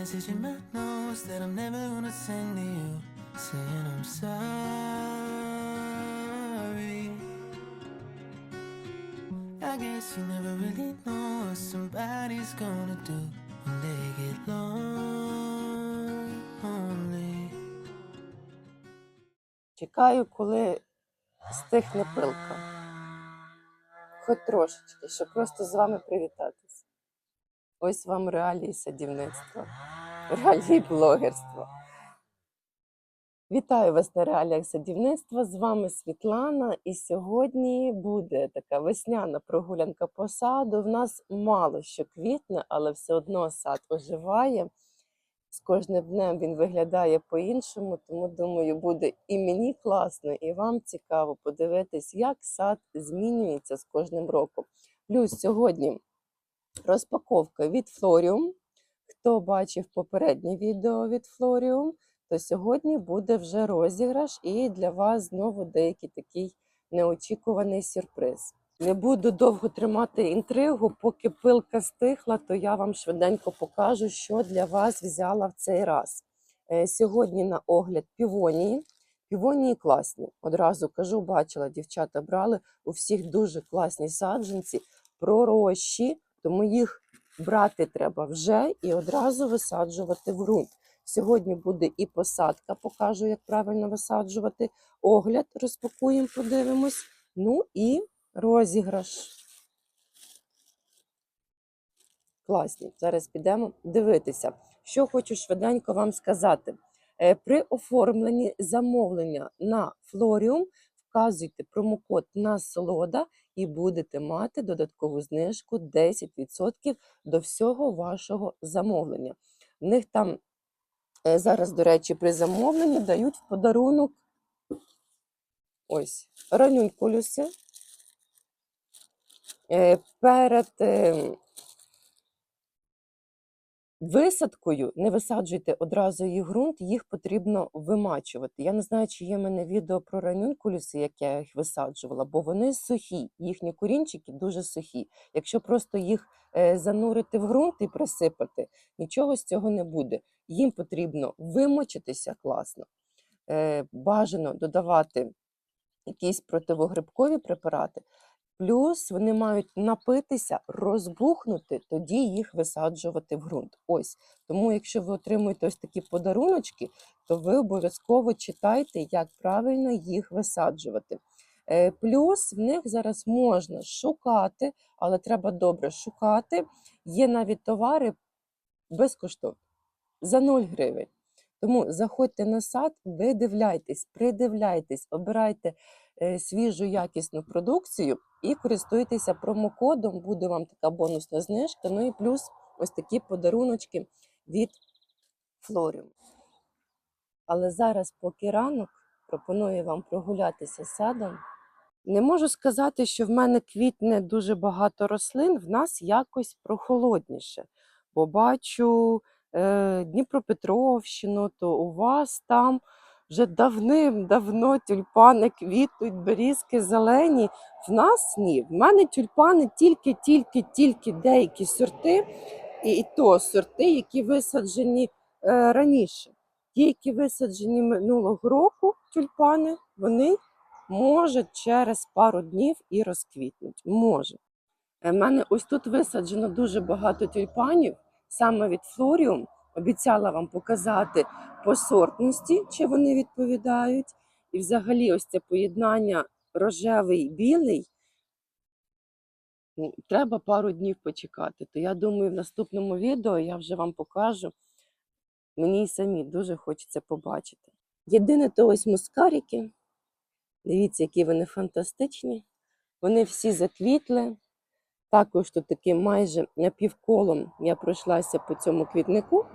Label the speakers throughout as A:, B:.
A: message in my notes that I'm never gonna send to you, saying I'm sorry. I guess you never really know what somebody's gonna do when they get lonely.
B: Чекаю, коли стихне пилка. Хоч трошечки, щоб просто з вами привітатися. Ось вам реалії садівництва, реалії блогерства. Вітаю вас на реаліях садівництва. З вами Світлана. І сьогодні буде така весняна прогулянка по саду. В нас мало що квітне, але все одно сад оживає. З кожним днем він виглядає по-іншому, тому думаю, буде і мені класно, і вам цікаво подивитись, як сад змінюється з кожним роком. Плюс сьогодні розпаковка від Florium. Хто бачив попереднє відео від Florium, то сьогодні буде вже розіграш, і для вас знову деякий такий неочікуваний сюрприз. Не буду довго тримати інтригу, поки пилка стихла, то я вам швиденько покажу, що для вас взяла в цей раз. Е, Сьогодні на огляд півонії. Півонії класні. Одразу кажу, бачила, дівчата брали у всіх дуже класні саджанці, пророщі, тому їх брати треба вже і одразу висаджувати в ґрунт. Сьогодні буде і посадка, покажу, як правильно висаджувати. Огляд розпакуємо, подивимось. Ну і розіграш. Класні. Зараз підемо дивитися. Що хочу швиденько вам сказати. Е, При оформленні замовлення на Флоріум вказуйте промокод насолода і будете мати додаткову знижку 10% до всього вашого замовлення. В них там е, зараз, до речі, при замовленні дають в подарунок ось ранюнькулюси. Е, Перед е, висадкою не висаджуйте одразу їх ґрунт, їх потрібно вимачувати. Я не знаю, чи є в мене відео про ранюнкулюси, як я їх висаджувала, бо вони сухі, їхні корінчики дуже сухі. Якщо просто їх е, занурити в ґрунт і присипати, нічого з цього не буде. Їм потрібно вимочитися класно. Е, Бажано додавати якісь противогрибкові препарати. Плюс вони мають напитися, розбухнути, тоді їх висаджувати в ґрунт. Ось тому, якщо ви отримуєте ось такі подаруночки, то ви обов'язково читайте, як правильно їх висаджувати. Е, Плюс в них зараз можна шукати, але треба добре шукати. Є навіть товари безкоштовно за 0 гривень. Тому заходьте на сад, видивляйтесь, придивляйтесь, обирайте свіжу якісну продукцію і користуйтеся промокодом. Буде вам така бонусна знижка. Ну і плюс ось такі подаруночки від Флоріум. Але зараз, поки ранок, пропоную вам прогулятися садом. Не можу сказати, що в мене квітне дуже багато рослин, в нас якось прохолодніше, бо бачу е, Дніпропетровщину, то у вас там вже давним-давно тюльпани квітнуть, берізки зелені. В нас ні. В мене тюльпани тільки, тільки, тільки деякі сорти, і, і то сорти, які висаджені е, раніше. Ті, які висаджені минулого року, тюльпани, вони можуть через пару днів і розквітнуть. Може. У мене ось тут висаджено дуже багато тюльпанів, саме від Флоріум. Обіцяла вам показати по сортності, чи вони відповідають. І взагалі, ось це поєднання рожевий білий. ну, Треба пару днів почекати. То я думаю, в наступному відео я вже вам покажу. Мені й самі дуже хочеться побачити. Єдине, то ось мускарики. Дивіться, які вони фантастичні. Вони всі заквітли. Також тут таким майже напівколом я пройшлася по цьому квітнику.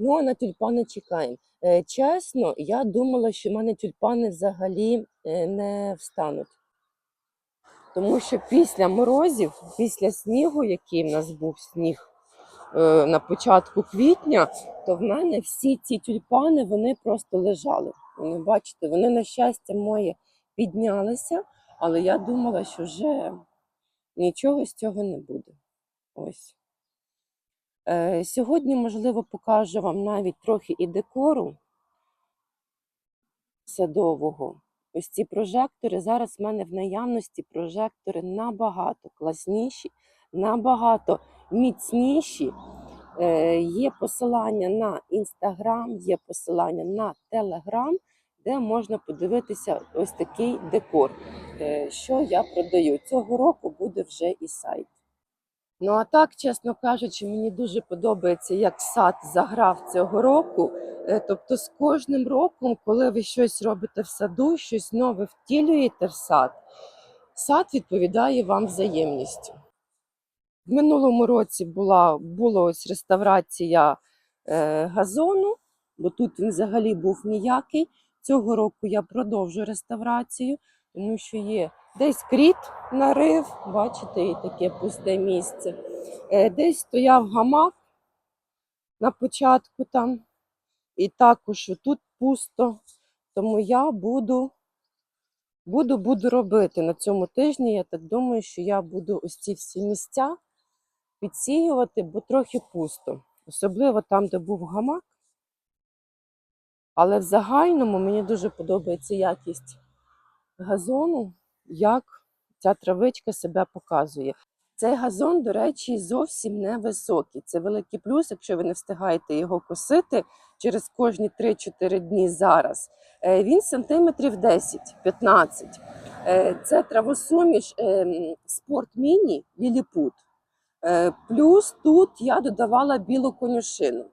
B: Ну, а на тюльпани чекаємо. Е, чесно, я думала, що в мене тюльпани взагалі е, не встануть. Тому що після морозів, після снігу, який в нас був сніг е, на початку квітня, то в мене всі ці тюльпани вони просто лежали. Вони, бачите, вони, на щастя, моє піднялися, але я думала, що вже нічого з цього не буде. Ось. Е, Сьогодні, можливо, покажу вам навіть трохи і декору садового. Ось ці прожектори. Зараз в мене в наявності прожектори набагато класніші, набагато міцніші. Е, Є посилання на інстаграм, є посилання на телеграм, де можна подивитися ось такий декор, е, що я продаю. Цього року буде вже і сайт. Ну а так, чесно кажучи, мені дуже подобається, як сад заграв цього року. Е, Тобто, з кожним роком, коли ви щось робите в саду, щось нове втілюєте в сад, сад відповідає вам взаємністю. В минулому році була була ось реставрація е, газону, бо тут він взагалі був ніякий. Цього року я продовжу реставрацію, тому що є десь кріт нарив, бачите, і таке пусте місце. Е, десь стояв гамак на початку там, і також тут пусто. Тому я буду, буду, буду робити на цьому тижні. Я так думаю, що я буду ось ці всі місця підсіювати, бо трохи пусто. Особливо там, де був гамак. Але в загальному мені дуже подобається якість газону, як ця травичка себе показує. Цей газон, до речі, зовсім не високий. Це великий плюс, якщо ви не встигаєте його косити через кожні 3-4 дні зараз. Е, Він сантиметрів 10-15. Е, Це травосуміш ем, спорт міні ліліпут. Е, Плюс тут я додавала білу конюшину.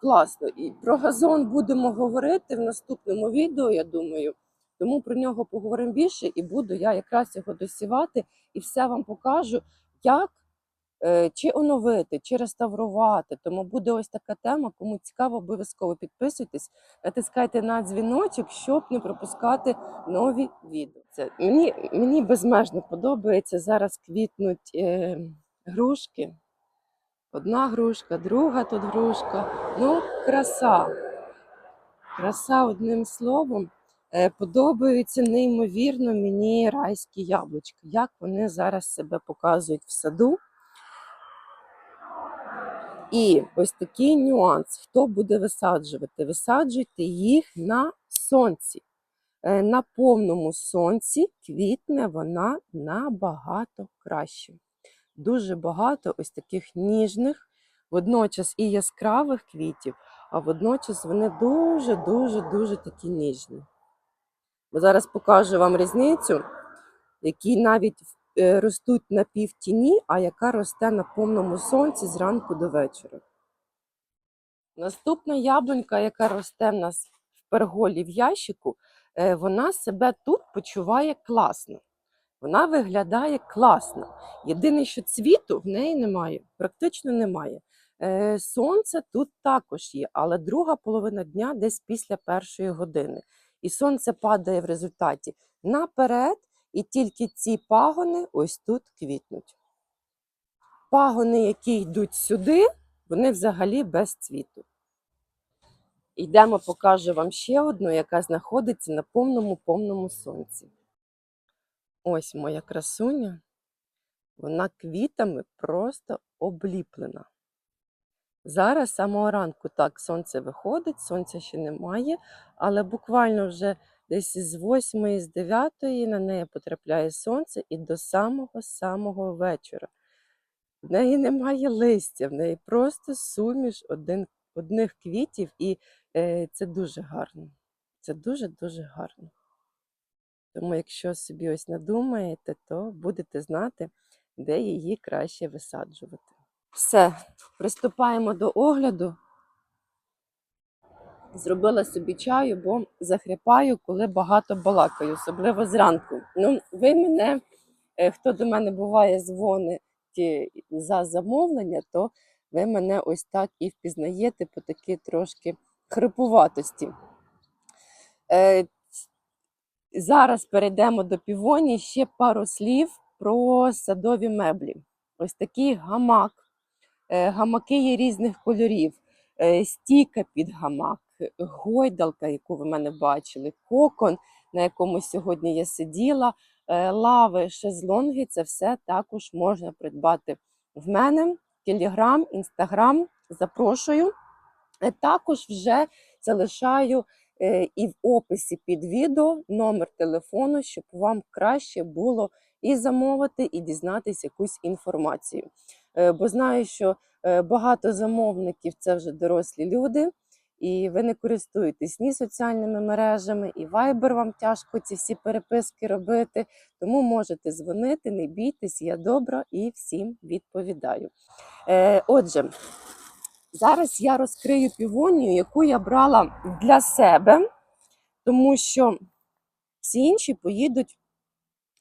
B: Класно. І про газон будемо говорити в наступному відео, я думаю. Тому про нього поговоримо більше і буду я якраз його досівати і все вам покажу, як е, чи оновити, чи реставрувати. Тому буде ось така тема. Кому цікаво, обов'язково підписуйтесь, натискайте на дзвіночок, щоб не пропускати нові відео. Це мені, мені безмежно подобається. Зараз квітнуть е, грушки. Одна грушка, друга тут грушка. Ну, краса. Краса одним словом. Е, Подобаються неймовірно мені райські яблучка. Як вони зараз себе показують в саду. І ось такий нюанс: хто буде висаджувати? Висаджуйте їх на сонці. Е, На повному сонці квітне вона набагато краще. Дуже багато ось таких ніжних, водночас і яскравих квітів, а водночас вони дуже-дуже дуже такі ніжні. Бо зараз покажу вам різницю, які навіть е, ростуть на півтіні, а яка росте на повному сонці зранку до вечора. Наступна яблунька, яка росте в нас в перголі в ящику, е, вона себе тут почуває класно. Вона виглядає класно. Єдине, що цвіту в неї немає, практично немає. Е, Сонце тут також є, але друга половина дня десь після першої години. І сонце падає в результаті наперед, і тільки ці пагони ось тут квітнуть. Пагони, які йдуть сюди, вони взагалі без цвіту. Йдемо, покажу вам ще одну, яка знаходиться на повному повному сонці. Ось моя красуня. Вона квітами просто обліплена. Зараз самого ранку так сонце виходить, сонця ще немає, але буквально вже десь з 8 з 9 на неї потрапляє сонце і до самого-самого вечора. В неї немає листя, в неї просто суміш один, одних квітів, і е, це дуже гарно. Це дуже-дуже гарно. Тому, якщо собі ось надумаєте, то будете знати, де її краще висаджувати. Все, приступаємо до огляду. Зробила собі чаю, бо захрипаю, коли багато балакаю, особливо зранку. Ну, ви мене, е, хто до мене буває, дзвонить за замовлення, то ви мене ось так і впізнаєте по такій трошки хрипуватості. Е, Зараз перейдемо до півоні. Ще пару слів про садові меблі. Ось такий гамак. Е, Гамаки є різних кольорів. Е, Стійка під гамак, гойдалка, яку ви мене бачили, кокон, на якому сьогодні я сиділа, е, лави, шезлонги це все також можна придбати в мене. Телеграм, Інстаграм. Запрошую. Також вже залишаю і в описі під відео номер телефону, щоб вам краще було і замовити, і дізнатися якусь інформацію. Е, Бо знаю, що е, багато замовників це вже дорослі люди, і ви не користуєтесь ні соціальними мережами, і Viber вам тяжко ці всі переписки робити. Тому можете дзвонити, не бійтесь, я добра і всім відповідаю. Е, Отже, зараз я розкрию півонію, яку я брала для себе, тому що всі інші поїдуть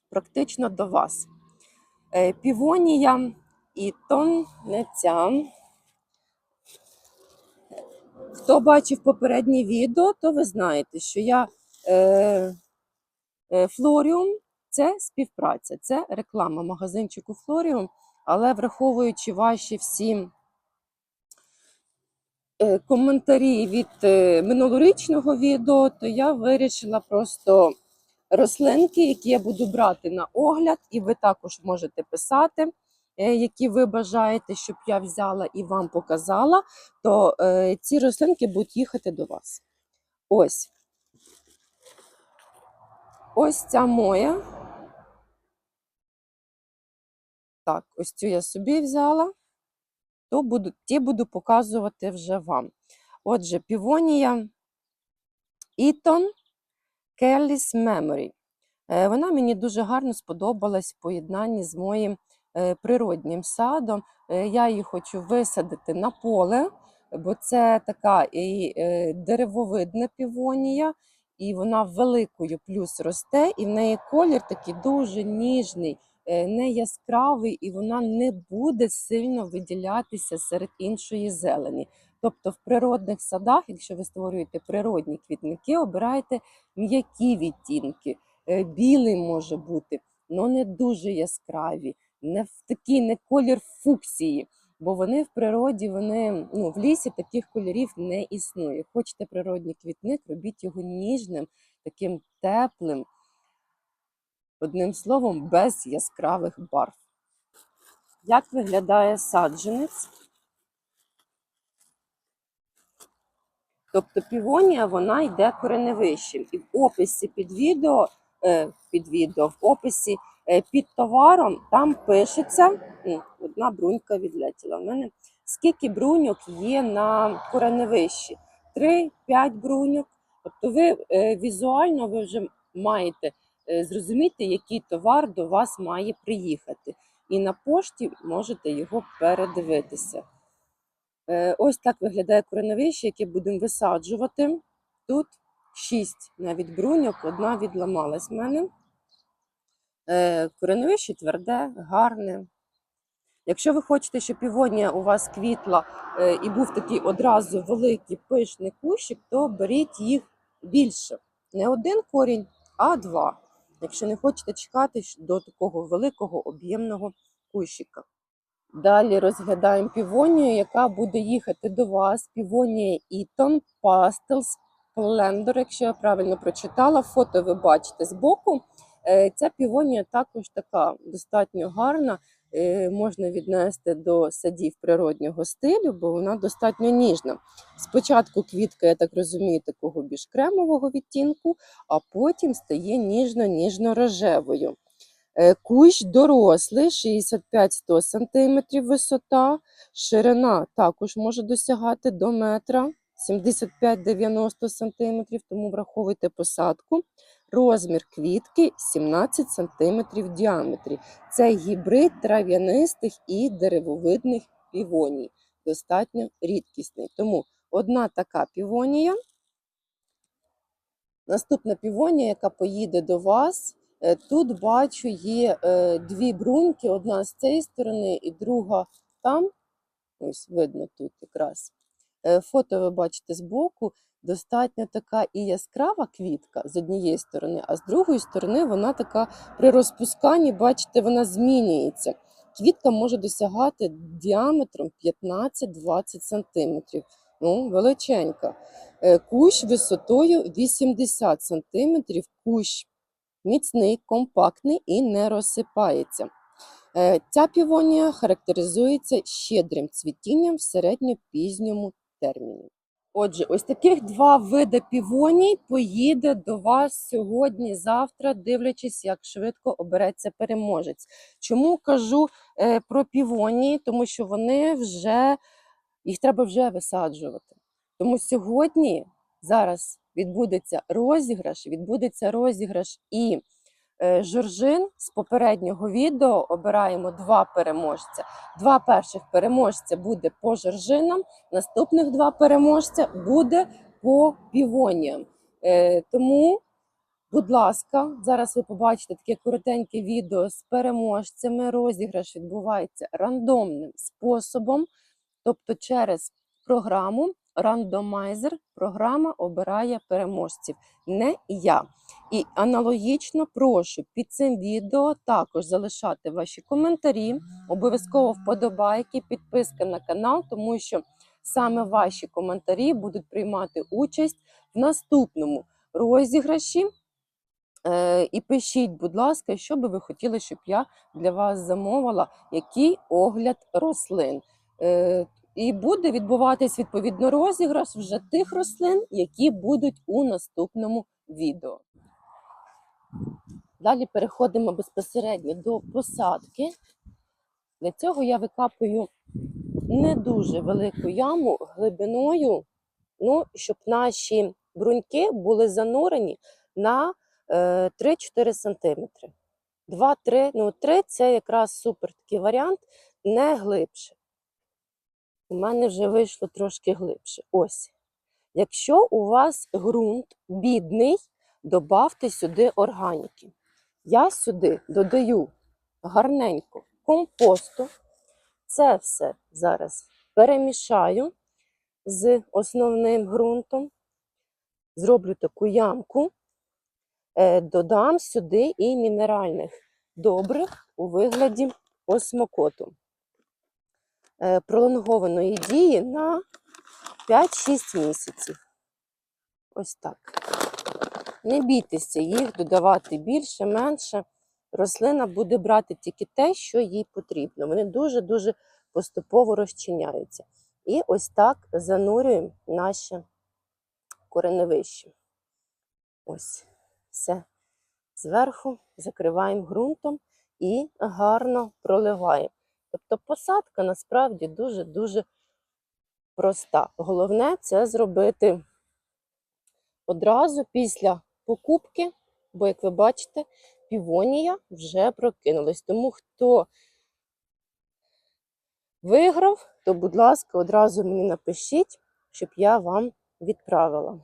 B: практично до вас. Півонія і тон не ця. Хто бачив попереднє відео, то ви знаєте, що я е, е, Флоріум це співпраця, це реклама магазинчику Флоріум, але враховуючи ваші всі е, коментарі від е, минулорічного відео, то я вирішила просто рослинки, які я буду брати на огляд, і ви також можете писати, які ви бажаєте, щоб я взяла і вам показала, то е, ці рослинки будуть їхати до вас. Ось. Ось ця моя. Так, ось цю я собі взяла, то буду, ті буду показувати вже вам. Отже, півонія Eton Kelly's Memory. Е, Вона мені дуже гарно сподобалась в поєднанні з моїм е, природнім садом. Е, Я її хочу висадити на поле, бо це така і е, деревовидна півонія, і вона великою плюс росте, і в неї колір такий дуже ніжний, е, не яскравий, і вона не буде сильно виділятися серед іншої зелені. Тобто в природних садах, якщо ви створюєте природні квітники, обирайте м'які відтінки. Е, Білий може бути, але не дуже яскраві, не в такий не колір фуксії, бо вони в природі, вони ну, в лісі таких кольорів не існує. Хочете природний квітник, робіть його ніжним, таким теплим, одним словом, без яскравих барв. Як виглядає саджанець? Тобто півонія вона йде кореневищем. І в описі під відео, е, під відео, в описі під товаром там пишеться, одна брунька відлетіла в мене, скільки бруньок є на кореневищі. 3-5 бруньок. Тобто ви е, візуально ви вже маєте е, зрозуміти, який товар до вас має приїхати. І на пошті можете його передивитися. Е, Ось так виглядає кореновище, яке будемо висаджувати. Тут шість навіть бруньок, одна відламалась в мене. Е, Кореновище тверде, гарне. Якщо ви хочете, щоб півонія у вас квітла е, і був такий одразу великий пишний кущик, то беріть їх більше. Не один корінь, а два. Якщо не хочете чекати до такого великого об'ємного кущика. Далі розглядаємо півонію, яка буде їхати до вас. Півонія Eton Pastel Splendor, якщо я правильно прочитала. Фото ви бачите збоку. Е, Ця півонія також така достатньо гарна. е, Можна віднести до садів природнього стилю, бо вона достатньо ніжна. Спочатку квітка, я так розумію, такого більш кремового відтінку, а потім стає ніжно-ніжно-рожевою. Е, Кущ дорослий, 65-100 см висота, ширина також може досягати до метра, 75-90 см, тому враховуйте посадку. Розмір квітки 17 см в діаметрі. Це гібрид трав'янистих і деревовидних півоній. Достатньо рідкісний. Тому одна така півонія. Наступна півонія, яка поїде до вас. Е, Тут бачу є е, дві бруньки, одна з цієї сторони і друга там. Ось видно тут якраз. Е, Фото ви бачите збоку. Достатньо така і яскрава квітка з однієї сторони, а з другої сторони вона така при розпусканні, бачите, вона змінюється. Квітка може досягати діаметром 15-20 см. Ну, величенька. Е, Кущ висотою 80 см, кущ міцний, компактний і не розсипається. Е, Ця півонія характеризується щедрим цвітінням в середньопізньому терміні. Отже, ось таких два види півоній поїде до вас сьогодні, завтра, дивлячись, як швидко обереться переможець. Чому кажу е, про півонії? Тому що вони вже їх треба вже висаджувати. Тому сьогодні зараз відбудеться розіграш, відбудеться розіграш і жоржин з попереднього відео обираємо два переможця. Два перших переможця буде по жоржинам, наступних два переможця буде по півоніям. Е, тому, будь ласка, зараз ви побачите таке коротеньке відео з переможцями. Розіграш відбувається рандомним способом, тобто через програму рандомайзер програма обирає переможців, не я. І аналогічно прошу під цим відео також залишати ваші коментарі, обов'язково вподобайки, підписка на канал, тому що саме ваші коментарі будуть приймати участь в наступному розіграші. Е, І пишіть, будь ласка, що би ви хотіли, щоб я для вас замовила, який огляд рослин. Е, І буде відбуватись відповідно розіграш вже тих рослин, які будуть у наступному відео. Далі переходимо безпосередньо до посадки. Для цього я викапую не дуже велику яму глибиною, ну, щоб наші бруньки були занурені на е, 3-4 см. 2-3, ну 3 це якраз супер такий варіант, не глибше. У мене вже вийшло трошки глибше. Ось. Якщо у вас ґрунт бідний, добавте сюди органіки. Я сюди додаю гарненько компосту. Це все зараз перемішаю з основним ґрунтом. Зроблю таку ямку, Е, додам сюди і мінеральних добрив у вигляді осмокоту. Е, Пролонгованої дії на 5-6 місяців. Ось так. Не бійтеся їх додавати більше, менше. Рослина буде брати тільки те, що їй потрібно. Вони дуже-дуже поступово розчиняються. І ось так занурюємо наше кореневище. Ось, все. Зверху закриваємо ґрунтом і гарно проливаємо. Тобто посадка насправді дуже-дуже проста. Головне це зробити одразу після покупки, бо, як ви бачите, півонія вже прокинулась. Тому хто виграв, то, будь ласка, одразу мені напишіть, щоб я вам відправила.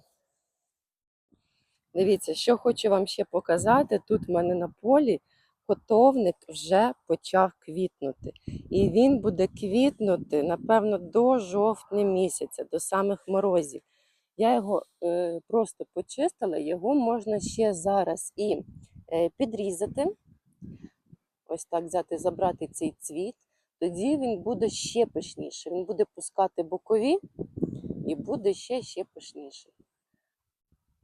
B: Дивіться, що хочу вам ще показати. Тут в мене на полі котовник вже почав квітнути. І він буде квітнути, напевно, до жовтня місяця, до самих морозів. Я його е, просто почистила, його можна ще зараз і е, підрізати. Ось так взяти, забрати цей цвіт. Тоді він буде ще пишніше. Він буде пускати бокові і буде ще ще пишніший.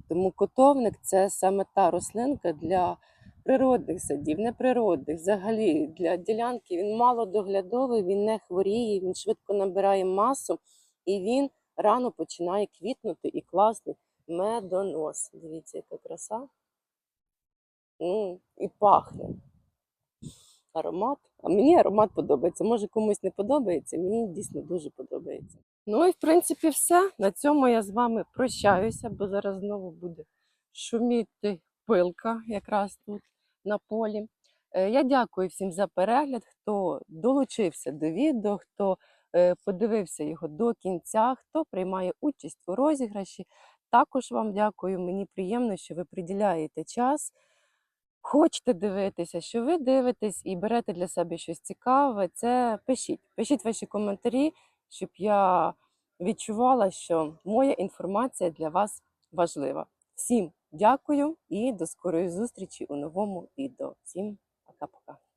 B: Тому котовник це саме та рослинка для природних садів, неприродних. Взагалі для ділянки він малодоглядовий, він не хворіє, він швидко набирає масу і він рано починає квітнути і класний медонос. Дивіться, яка краса. Ну, і пахне. Аромат. А мені аромат подобається. Може комусь не подобається, мені дійсно дуже подобається. Ну і в принципі все. На цьому я з вами прощаюся, бо зараз знову буде шуміти пилка якраз тут на полі. Е, Я дякую всім за перегляд, хто долучився до відео, хто подивився його до кінця, хто приймає участь у розіграші. Також вам дякую. Мені приємно, що ви приділяєте час. Хочете дивитися, що ви дивитесь і берете для себе щось цікаве, це пишіть. Пишіть ваші коментарі, щоб я відчувала, що моя інформація для вас важлива. Всім дякую і до скорої зустрічі у новому відео. Всім пока-пока.